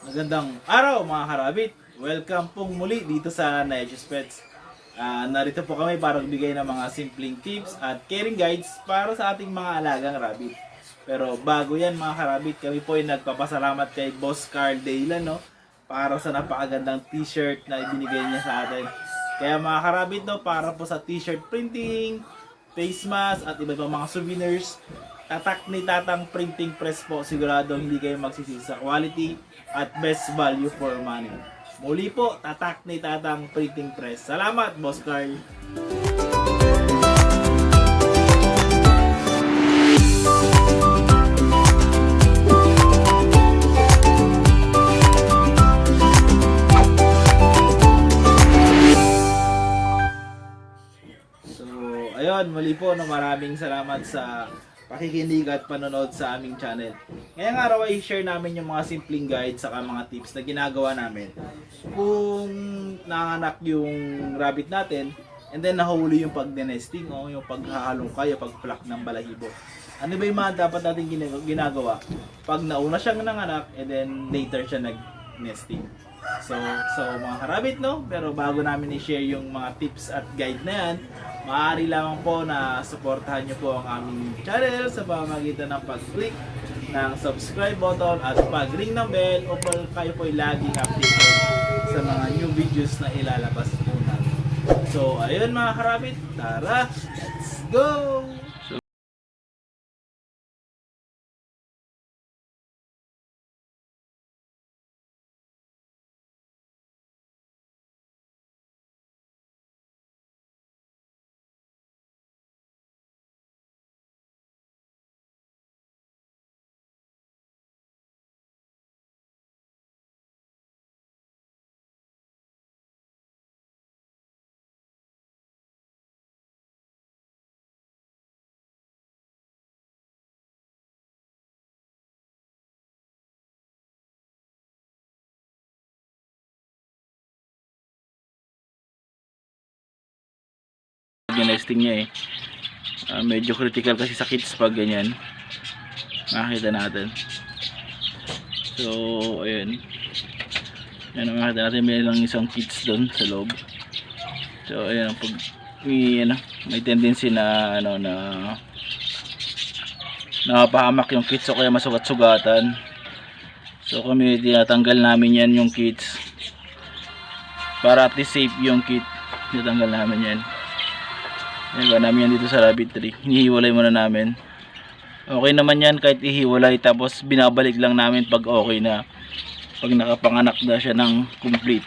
Magandang araw mga karabit. Welcome pong muli dito sa Nature Pets. Ah, narito po kami para magbigay ng mga simpleng tips at caring guides para sa ating mga alagang rabbit. Pero bago yan mga karabit, kami po ay nagpapasalamat kay Boss Carl Daylan no, para sa napakagandang t-shirt na ibinigay niya sa atin. Kaya mga karabit no, para po sa t-shirt printing, face mask at iba pang mga souvenirs, tatak ni Tatang Printing Press po siguradong hindi kayo magsisisi sa quality at best value for money. Muli po, tatak ni Tatang Printing Press. Salamat, Boss Carl. So, ayun, muli po, no, maraming salamat sa pakikinig at panonood sa aming channel. Ngayong araw ay share namin yung mga simpleng guide saka mga tips na ginagawa namin. Kung nanganak yung rabbit natin, and then nahuli yung pag-nesting o yung paghahalong kayo, pag-pluck ng balahibo. Ano ba yung mga dapat natin gina- ginagawa? Pag nauna siyang nanganak, and then later siya nag-nesting. So, so mga karabit no, pero bago namin i-share yung mga tips at guide na yan, maaari lamang po na suportahan nyo po ang aming channel sa pamamagitan ng pag-click ng subscribe button at pag-ring ng bell upang kayo po ay laging updated sa mga new videos na ilalabas po namin. So, ayun mga karabit, tara, let's go! Nesting niya eh. Ah, medyo critical kasi sa kids pag ganyan. Makikita natin. So, ayun. Ang makikita natin may lang isang kids doon sa loob. So, ayun pag may, ano, may tendency na ano na napahamak yung kits o kaya masugat-sugatan. So kami tinatanggal namin yan yung kits para at least safe yung kit. Tinatanggal namin yan. Nagawa namin yan dito sa rabbit tree. Hinihiwalay muna namin. Okay naman yan kahit ihiwalay tapos binabalik lang namin pag okay na. Pag nakapanganak na siya ng complete.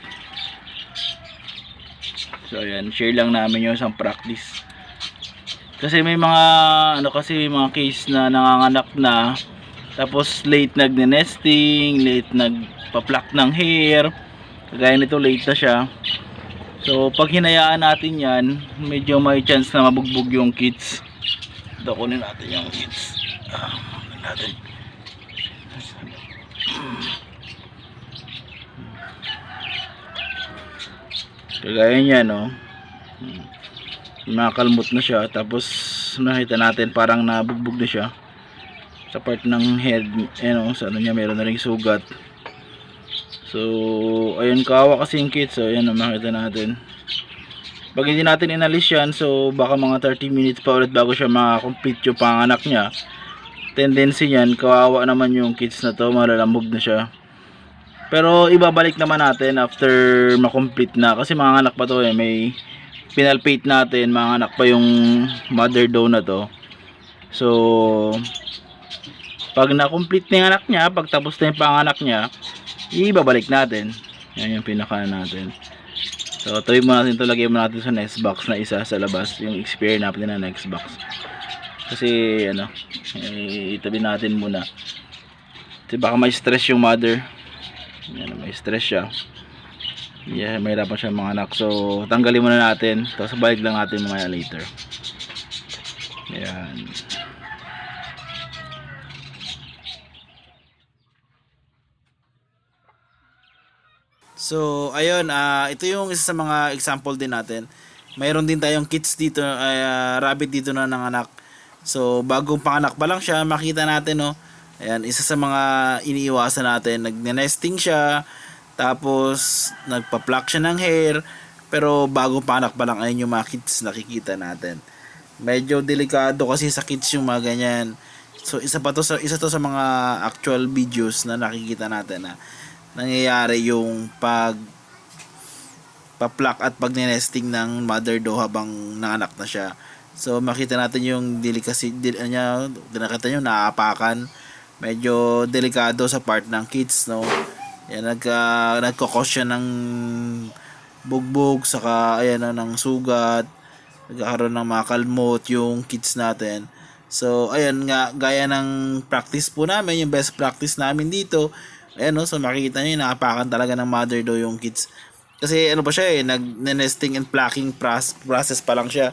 So ayan, share lang namin yung isang practice. Kasi may mga ano kasi may mga case na nanganganak na tapos late nagne-nesting, late nagpa-pluck ng hair. Kagaya nito late na siya. So pag hinayaan natin 'yan, medyo may chance na mabugbog yung kids. Ito kunin natin yung kids. Ah, natin. Kagaya niya no. Nakakalmot na siya tapos nakita natin parang nabugbog na siya sa part ng head eh no, sa ano niya meron na ring sugat so ayun kawa kasi yung kit so ayun makita natin. Pag hindi natin inalis yan so baka mga 30 minutes pa ulit bago siya makakomplete yung panganak niya. Tendency yan kawawa naman yung kids na to malalambog na siya. Pero ibabalik naman natin after makomplete na. Kasi mga anak pa to eh may pinalpate natin mga anak pa yung mother doe na to. So pag na-complete na yung anak niya pag tapos na yung panganak niya ibabalik natin. Yan yung pinaka natin. So tuloy mo natin ito lagay mo natin sa next box na isa sa labas. Yung expire natin na next box. Kasi ano itabi natin muna. Kasi baka may stress yung mother. Yan, may stress siya. Yeah, may hirapan siya mga anak. So tanggalin muna natin. Tapos balik lang natin mamaya later. Yan So, ayun, ah ito yung isa sa mga example din natin. Mayroon din tayong kits dito, ah, rabbit dito na nanganak. So, bagong panganak pa lang siya, makita natin, no, Ayan, isa sa mga iniiwasan natin, nagne-nesting siya, tapos nagpa-pluck siya ng hair, pero bago panak pa lang ayun yung mga kids nakikita natin. Medyo delikado kasi sa kids yung mga ganyan. So isa pa to sa isa to sa mga actual videos na nakikita natin na nangyayari yung pag pa-pluck at pag-nesting ng mother doe habang nanganak na siya. So makita natin yung delicacy dil, ano niya, nakita niyo naapakan. Medyo delikado sa part ng kids, no. Yan nagka nagko-cause siya ng bugbog saka ayan no, ng sugat. Nagkakaroon ng mga kalmot yung kids natin. So ayan nga gaya ng practice po namin, yung best practice namin dito. Ayan no, so makikita niyo naapakan talaga ng mother do yung kids. Kasi ano pa siya eh, nag-nesting and plucking process pa lang siya.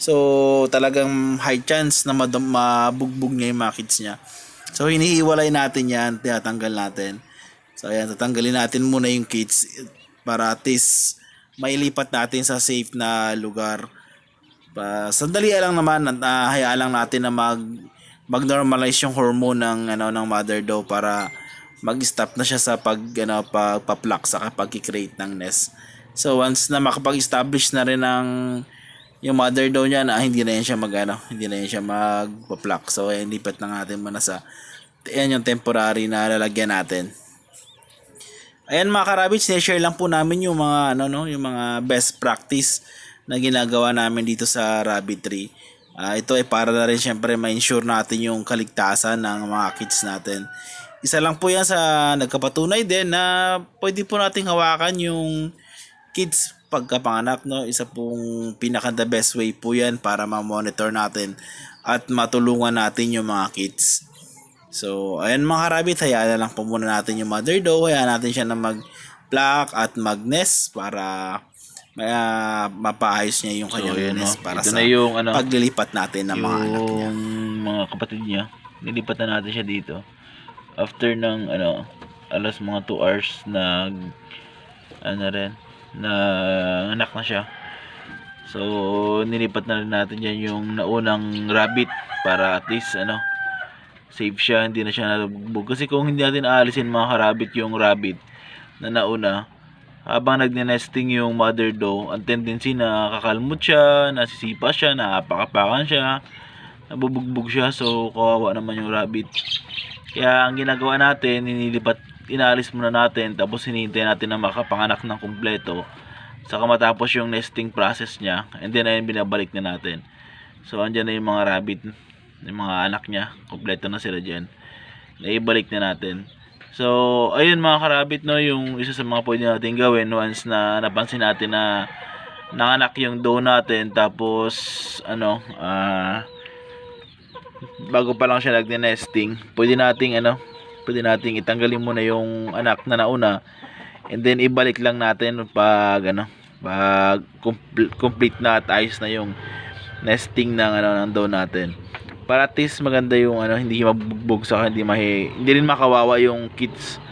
So, talagang high chance na mabugbog niya yung mga kids niya. So, hinihiwalay natin yan, tinatanggal natin. So, ayan, tatanggalin natin muna yung kids para at least mailipat natin sa safe na lugar. Pa, sandali lang naman, uh, hayaan lang natin na mag mag-normalize yung hormone ng ano ng mother doe para mag-stop na siya sa pag ano pagpa-pluck sa pag-create ng nest. So once na makapag-establish na rin ng yung mother daw niya na hindi na yan siya mag ano, hindi na yan siya magpa-pluck. So ayan, lipat na natin muna sa ayan yung temporary na lalagyan natin. Ayan mga karabits, share lang po namin yung mga ano no, yung mga best practice na ginagawa namin dito sa Rabbit Tree. Ah, ito ay para na rin syempre ma-ensure natin yung kaligtasan ng mga kids natin. Isa lang po yan sa nagkapatunay din na pwede po nating hawakan yung kids pagkapanganak. No? Isa pong pinaka the best way po yan para ma-monitor natin at matulungan natin yung mga kids. So, ayan mga karabit, hayaan na lang po muna natin yung mother doe. Hayaan natin siya na mag-pluck at mag-nest para uh, mapaayos niya yung kanyang So, ayan, nest no? para Ito sa na yung, ano, paglilipat natin ng mga anak niya. mga kapatid niya. Nilipat na natin siya dito. After ng ano, alas mga 2 hours nag ano rin, na anak na siya. So, nilipat na rin natin yan yung naunang rabbit para at least ano, safe siya, hindi na siya nabugbog. Kasi kung hindi natin aalisin mga karabit yung rabbit na nauna, habang nagne-nesting yung mother doe, ang tendency na kakalmot siya, nasisipa siya, naapakapakan siya, nabubugbog siya, so kawawa naman yung rabbit. Kaya ang ginagawa natin, inilipat, inalis muna natin, tapos hinihintay natin na makapanganak ng kumpleto. Saka matapos yung nesting process niya, and then ayun binabalik na natin. So andyan na yung mga rabbit, yung mga anak niya, kumpleto na sila dyan. Naibalik na natin. So, ayun mga karabit no, yung isa sa mga pwede natin gawin once na napansin natin na nanganak yung doe natin tapos ano, ah bago pa lang siya nagne-nesting, pwede nating ano, pwede nating itanggalin muna yung anak na nauna and then ibalik lang natin pag ano, pag complete, na at ayos na yung nesting ng ano ng doe natin. Para at least maganda yung ano, hindi mabugbog sa hindi mahi, hindi rin makawawa yung kids.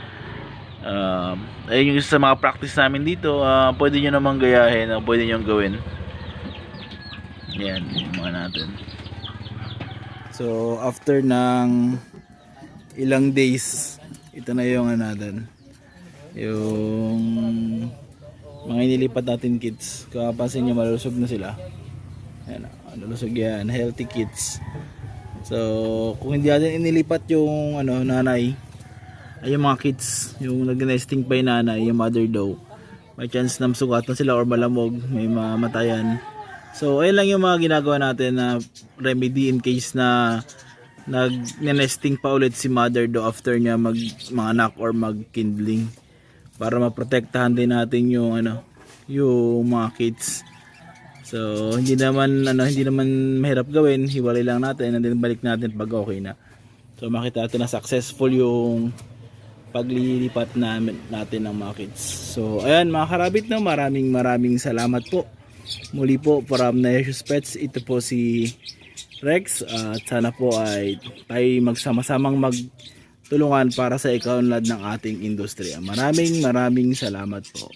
Um, ayun yung isa sa mga practice namin dito. Uh, pwede nyo namang gayahin, uh, pwede nyo gawin. Yan, yung mga natin. So, after ng ilang days, ito na yung ano natin. Yung mga inilipat natin kids. Kapansin nyo, malusog na sila. Ayan, ah, malusog yan. Healthy kids. So, kung hindi natin inilipat yung ano, nanay, ay yung mga kids, yung nag-nesting pa yung nanay, yung mother doe, may chance na masugatan sila or malamog, may mamatayan. So, ayun lang yung mga ginagawa natin na remedy in case na nag-nesting pa ulit si mother do after niya mag manganak or mag-kindling para maprotektahan din natin yung ano yung mga kids so hindi naman ano hindi naman mahirap gawin. Hiwalay lang natin and then balik natin pag okay na. So makita natin na successful yung paglilipat namin natin ng mga kids. So ayan mga karabit no maraming maraming salamat po. Muli po from Naesius Pets, ito po si Rex. At sana po ay tayo magsama-samang magtulungan para sa ikaunlad ng ating industriya. Maraming maraming salamat po.